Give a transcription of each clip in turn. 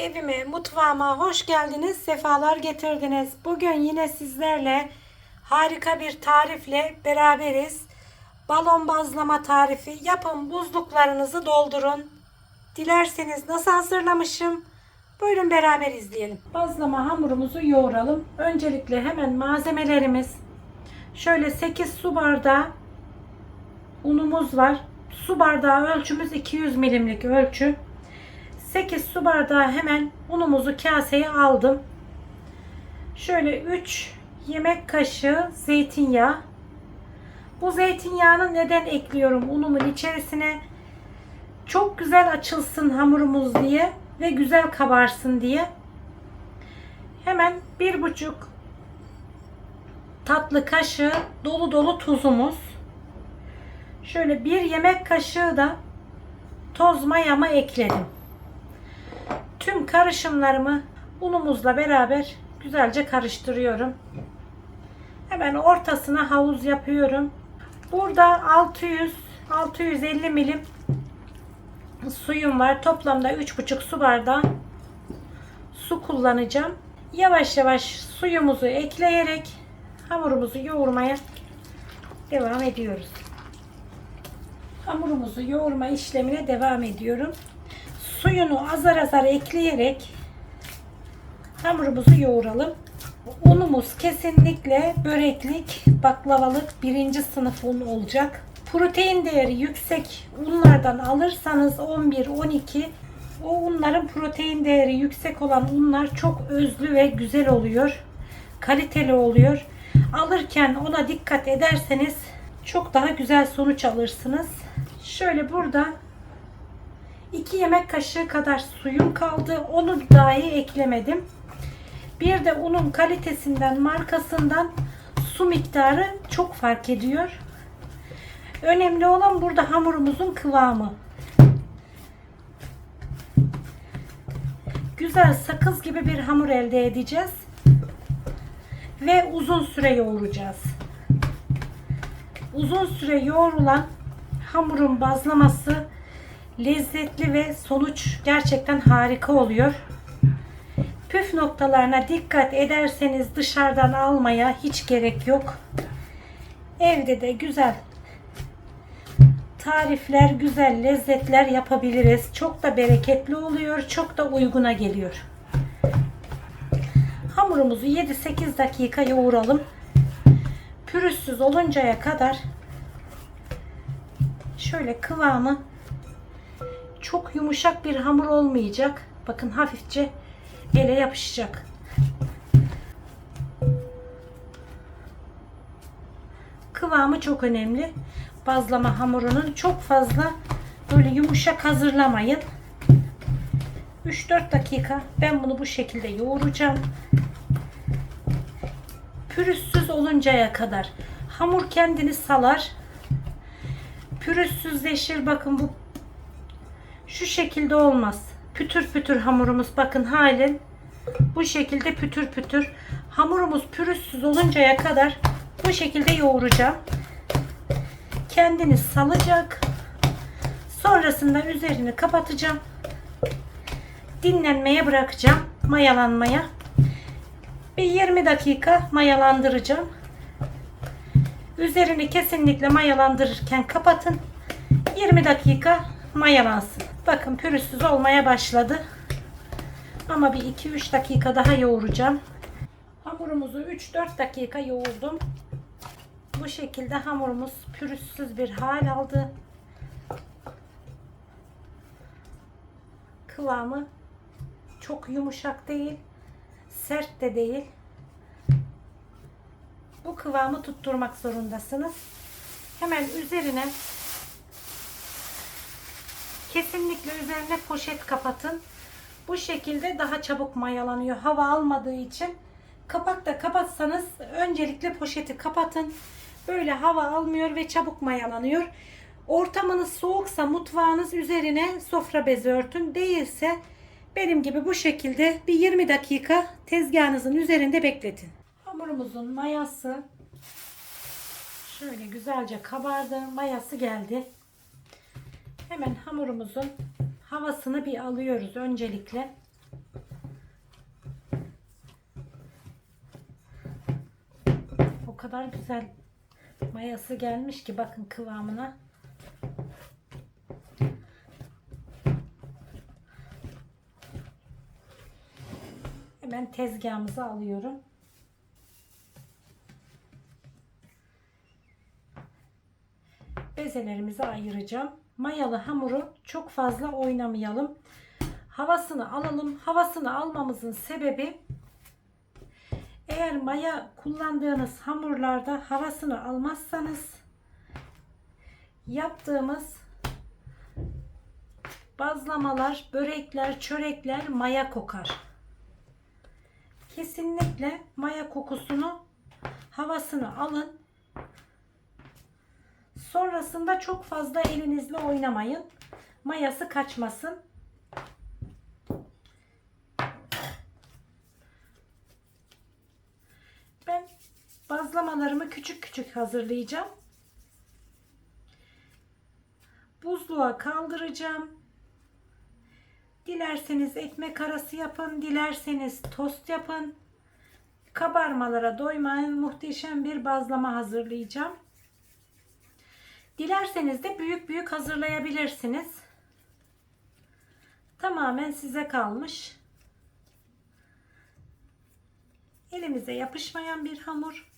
Evime, mutfağıma hoş geldiniz, sefalar getirdiniz. Bugün yine sizlerle harika bir tarifle beraberiz. Balon bazlama tarifi. Yapın, buzluklarınızı doldurun. Dilerseniz nasıl hazırlamışım? Buyurun beraber izleyelim. Bazlama hamurumuzu yoğuralım. Öncelikle hemen malzemelerimiz. Şöyle 8 su bardağı unumuz var. Su bardağı ölçümüz 200 milimlik ölçü. 8 su bardağı hemen unumuzu kaseye aldım. Şöyle 3 yemek kaşığı zeytinyağı. Bu zeytinyağını neden ekliyorum unumun içerisine? Çok güzel açılsın hamurumuz diye ve güzel kabarsın diye. Hemen bir buçuk tatlı kaşığı dolu dolu tuzumuz. Şöyle bir yemek kaşığı da toz mayamı ekledim. Tüm karışımlarımı unumuzla beraber güzelce karıştırıyorum. Hemen ortasına havuz yapıyorum. Burada 600 650 milim suyum var. Toplamda 3,5 su bardağı su kullanacağım. Yavaş yavaş suyumuzu ekleyerek hamurumuzu yoğurmaya devam ediyoruz. Hamurumuzu yoğurma işlemine devam ediyorum. Suyunu azar azar ekleyerek hamurumuzu yoğuralım. Unumuz kesinlikle böreklik, baklavalık birinci sınıf un olacak. Protein değeri yüksek unlardan alırsanız 11-12 o unların protein değeri yüksek olan unlar çok özlü ve güzel oluyor. Kaliteli oluyor. Alırken ona dikkat ederseniz çok daha güzel sonuç alırsınız. Şöyle burada 2 yemek kaşığı kadar suyum kaldı. Onu dahi eklemedim. Bir de unun kalitesinden, markasından su miktarı çok fark ediyor. Önemli olan burada hamurumuzun kıvamı. Güzel sakız gibi bir hamur elde edeceğiz. Ve uzun süre yoğuracağız. Uzun süre yoğrulan hamurun bazlaması lezzetli ve sonuç gerçekten harika oluyor. Püf noktalarına dikkat ederseniz dışarıdan almaya hiç gerek yok. Evde de güzel tarifler, güzel lezzetler yapabiliriz. Çok da bereketli oluyor, çok da uyguna geliyor. Hamurumuzu 7-8 dakika yoğuralım. Pürüzsüz oluncaya kadar şöyle kıvamı çok yumuşak bir hamur olmayacak. Bakın hafifçe ele yapışacak. Kıvamı çok önemli. Bazlama hamurunun çok fazla böyle yumuşak hazırlamayın. 3-4 dakika ben bunu bu şekilde yoğuracağım. Pürüzsüz oluncaya kadar hamur kendini salar. Pürüzsüzleşir. Bakın bu şu şekilde olmaz. Pütür pütür hamurumuz bakın halen bu şekilde pütür pütür. Hamurumuz pürüzsüz oluncaya kadar bu şekilde yoğuracağım. Kendini salacak. Sonrasında üzerini kapatacağım. Dinlenmeye bırakacağım. Mayalanmaya. Bir 20 dakika mayalandıracağım. Üzerini kesinlikle mayalandırırken kapatın. 20 dakika mayalansın. Bakın pürüzsüz olmaya başladı. Ama bir 2-3 dakika daha yoğuracağım. Hamurumuzu 3-4 dakika yoğurdum. Bu şekilde hamurumuz pürüzsüz bir hal aldı. Kıvamı çok yumuşak değil, sert de değil. Bu kıvamı tutturmak zorundasınız. Hemen üzerine kesinlikle üzerine poşet kapatın. Bu şekilde daha çabuk mayalanıyor. Hava almadığı için kapak da kapatsanız öncelikle poşeti kapatın. Böyle hava almıyor ve çabuk mayalanıyor. Ortamınız soğuksa mutfağınız üzerine sofra bezi örtün. Değilse benim gibi bu şekilde bir 20 dakika tezgahınızın üzerinde bekletin. Hamurumuzun mayası şöyle güzelce kabardı. Mayası geldi. Hemen hamurumuzun havasını bir alıyoruz öncelikle. O kadar güzel mayası gelmiş ki bakın kıvamına. Hemen tezgahımıza alıyorum. Bezelerimizi ayıracağım. Mayalı hamuru çok fazla oynamayalım. Havasını alalım. Havasını almamızın sebebi eğer maya kullandığınız hamurlarda havasını almazsanız yaptığımız bazlamalar, börekler, çörekler maya kokar. Kesinlikle maya kokusunu havasını alın. Sonrasında çok fazla elinizle oynamayın. Mayası kaçmasın. Ben bazlamalarımı küçük küçük hazırlayacağım. Buzluğa kaldıracağım. Dilerseniz ekmek arası yapın, dilerseniz tost yapın. Kabarmalara doymayın. Muhteşem bir bazlama hazırlayacağım. Dilerseniz de büyük büyük hazırlayabilirsiniz. Tamamen size kalmış. Elimize yapışmayan bir hamur.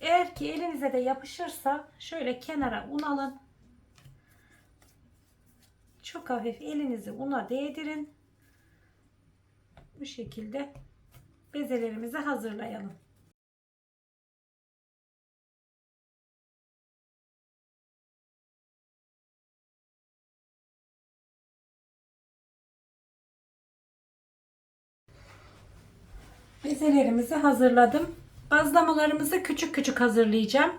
Eğer ki elinize de yapışırsa şöyle kenara un alın. Çok hafif elinizi una değdirin. Bu şekilde bezelerimizi hazırlayalım. Bezelerimizi hazırladım. Bazlamalarımızı küçük küçük hazırlayacağım.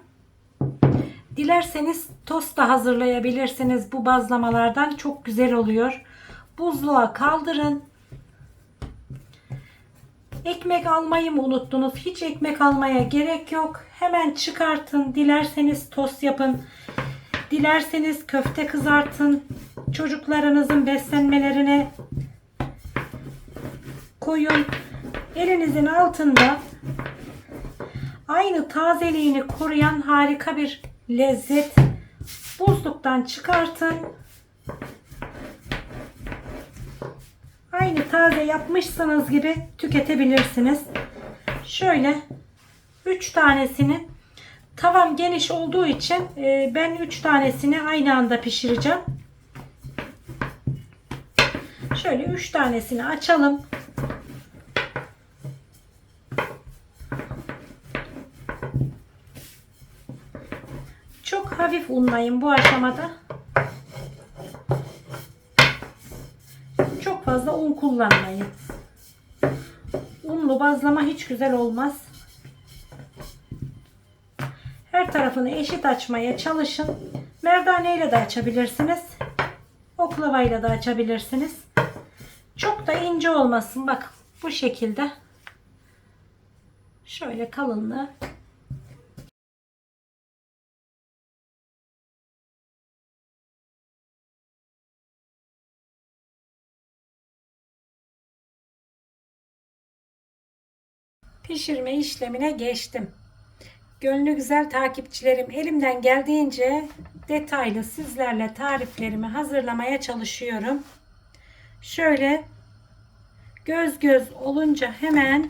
Dilerseniz tost da hazırlayabilirsiniz bu bazlamalardan. Çok güzel oluyor. Buzluğa kaldırın. Ekmek almayı mı unuttunuz? Hiç ekmek almaya gerek yok. Hemen çıkartın. Dilerseniz tost yapın. Dilerseniz köfte kızartın. Çocuklarınızın beslenmelerine koyun. Elinizin altında aynı tazeliğini koruyan harika bir lezzet. Buzluktan çıkartın. Aynı taze yapmışsınız gibi tüketebilirsiniz. Şöyle 3 tanesini tavam geniş olduğu için e, ben 3 tanesini aynı anda pişireceğim. Şöyle 3 tanesini açalım. Çok hafif unlayın bu aşamada. Çok fazla un kullanmayın. Unlu bazlama hiç güzel olmaz. Her tarafını eşit açmaya çalışın. Merdane ile de açabilirsiniz. Oklavayla da açabilirsiniz. Çok da ince olmasın. Bak bu şekilde. Şöyle kalınlığı pişirme işlemine geçtim. Gönlü güzel takipçilerim elimden geldiğince detaylı sizlerle tariflerimi hazırlamaya çalışıyorum. Şöyle göz göz olunca hemen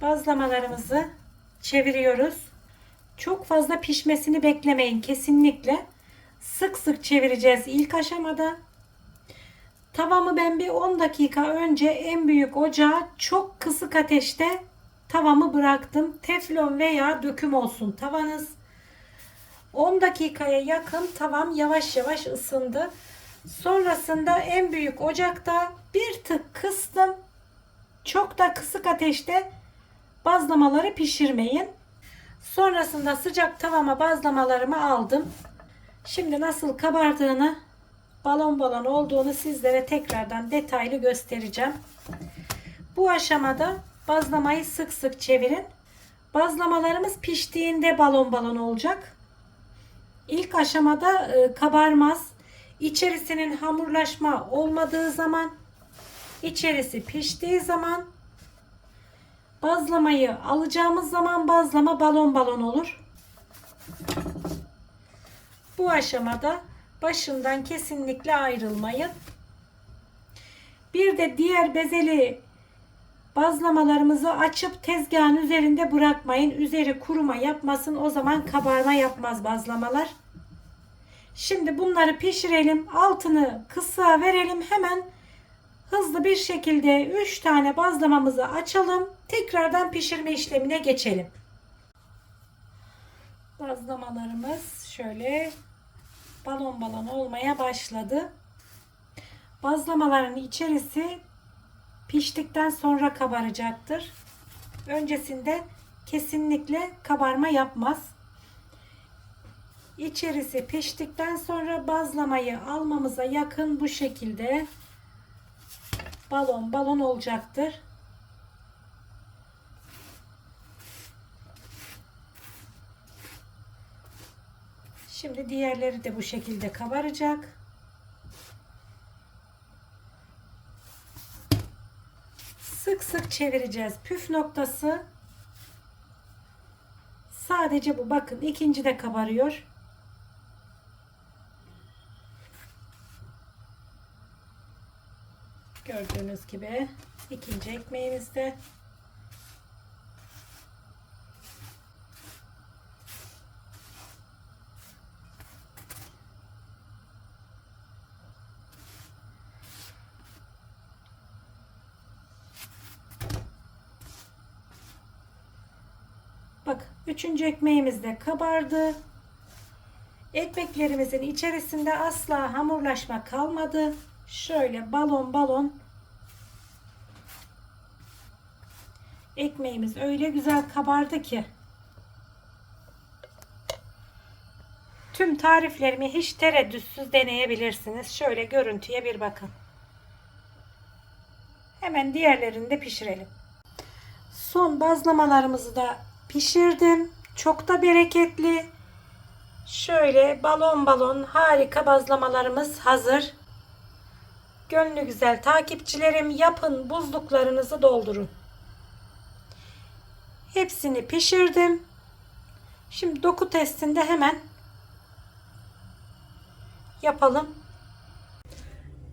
bazlamalarımızı çeviriyoruz. Çok fazla pişmesini beklemeyin kesinlikle. Sık sık çevireceğiz ilk aşamada. Tavamı ben bir 10 dakika önce en büyük ocağa çok kısık ateşte tavamı bıraktım. Teflon veya döküm olsun tavanız. 10 dakikaya yakın tavam yavaş yavaş ısındı. Sonrasında en büyük ocakta bir tık kıstım. Çok da kısık ateşte bazlamaları pişirmeyin. Sonrasında sıcak tavama bazlamalarımı aldım. Şimdi nasıl kabardığını balon balon olduğunu sizlere tekrardan detaylı göstereceğim. Bu aşamada bazlamayı sık sık çevirin. Bazlamalarımız piştiğinde balon balon olacak. İlk aşamada e, kabarmaz. içerisinin hamurlaşma olmadığı zaman, içerisi piştiği zaman bazlamayı alacağımız zaman bazlama balon balon olur. Bu aşamada başından kesinlikle ayrılmayın. Bir de diğer bezeli bazlamalarımızı açıp tezgahın üzerinde bırakmayın. Üzeri kuruma yapmasın. O zaman kabarma yapmaz bazlamalar. Şimdi bunları pişirelim. Altını kısa verelim. Hemen hızlı bir şekilde 3 tane bazlamamızı açalım. Tekrardan pişirme işlemine geçelim. Bazlamalarımız şöyle balon balon olmaya başladı. Bazlamaların içerisi piştikten sonra kabaracaktır. Öncesinde kesinlikle kabarma yapmaz. İçerisi piştikten sonra bazlamayı almamıza yakın bu şekilde balon balon olacaktır. Şimdi diğerleri de bu şekilde kabaracak. Sık sık çevireceğiz. Püf noktası sadece bu. Bakın ikinci de kabarıyor. Gördüğünüz gibi ikinci ekmeğimiz de Bak üçüncü ekmeğimiz de kabardı. Ekmeklerimizin içerisinde asla hamurlaşma kalmadı. Şöyle balon balon ekmeğimiz öyle güzel kabardı ki tüm tariflerimi hiç tereddütsüz deneyebilirsiniz. Şöyle görüntüye bir bakın. Hemen diğerlerini de pişirelim. Son bazlamalarımızı da pişirdim. Çok da bereketli. Şöyle balon balon harika bazlamalarımız hazır. Gönlü güzel takipçilerim yapın buzluklarınızı doldurun. Hepsini pişirdim. Şimdi doku testinde hemen yapalım.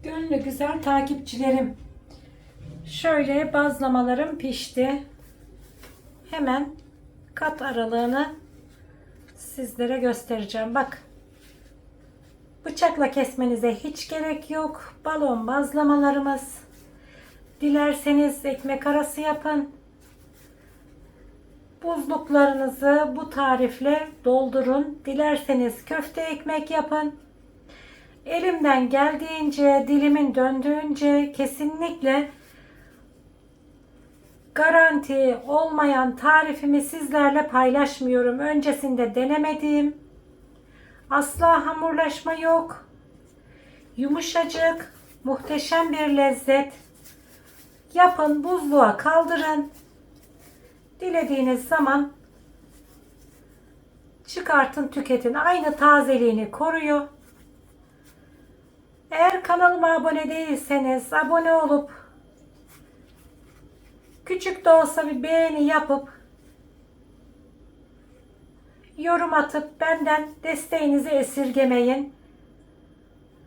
Gönlü güzel takipçilerim. Şöyle bazlamalarım pişti. Hemen kat aralığını sizlere göstereceğim. Bak. Bıçakla kesmenize hiç gerek yok. Balon bazlamalarımız. Dilerseniz ekmek arası yapın. Buzluklarınızı bu tarifle doldurun. Dilerseniz köfte ekmek yapın. Elimden geldiğince, dilimin döndüğünce kesinlikle garanti olmayan tarifimi sizlerle paylaşmıyorum. Öncesinde denemedim. Asla hamurlaşma yok. Yumuşacık, muhteşem bir lezzet. Yapın, buzluğa kaldırın. Dilediğiniz zaman çıkartın, tüketin. Aynı tazeliğini koruyor. Eğer kanalıma abone değilseniz abone olup küçük de olsa bir beğeni yapıp yorum atıp benden desteğinizi esirgemeyin.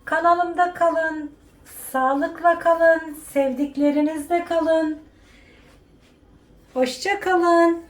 Kanalımda kalın, sağlıkla kalın, sevdiklerinizle kalın. Hoşça kalın.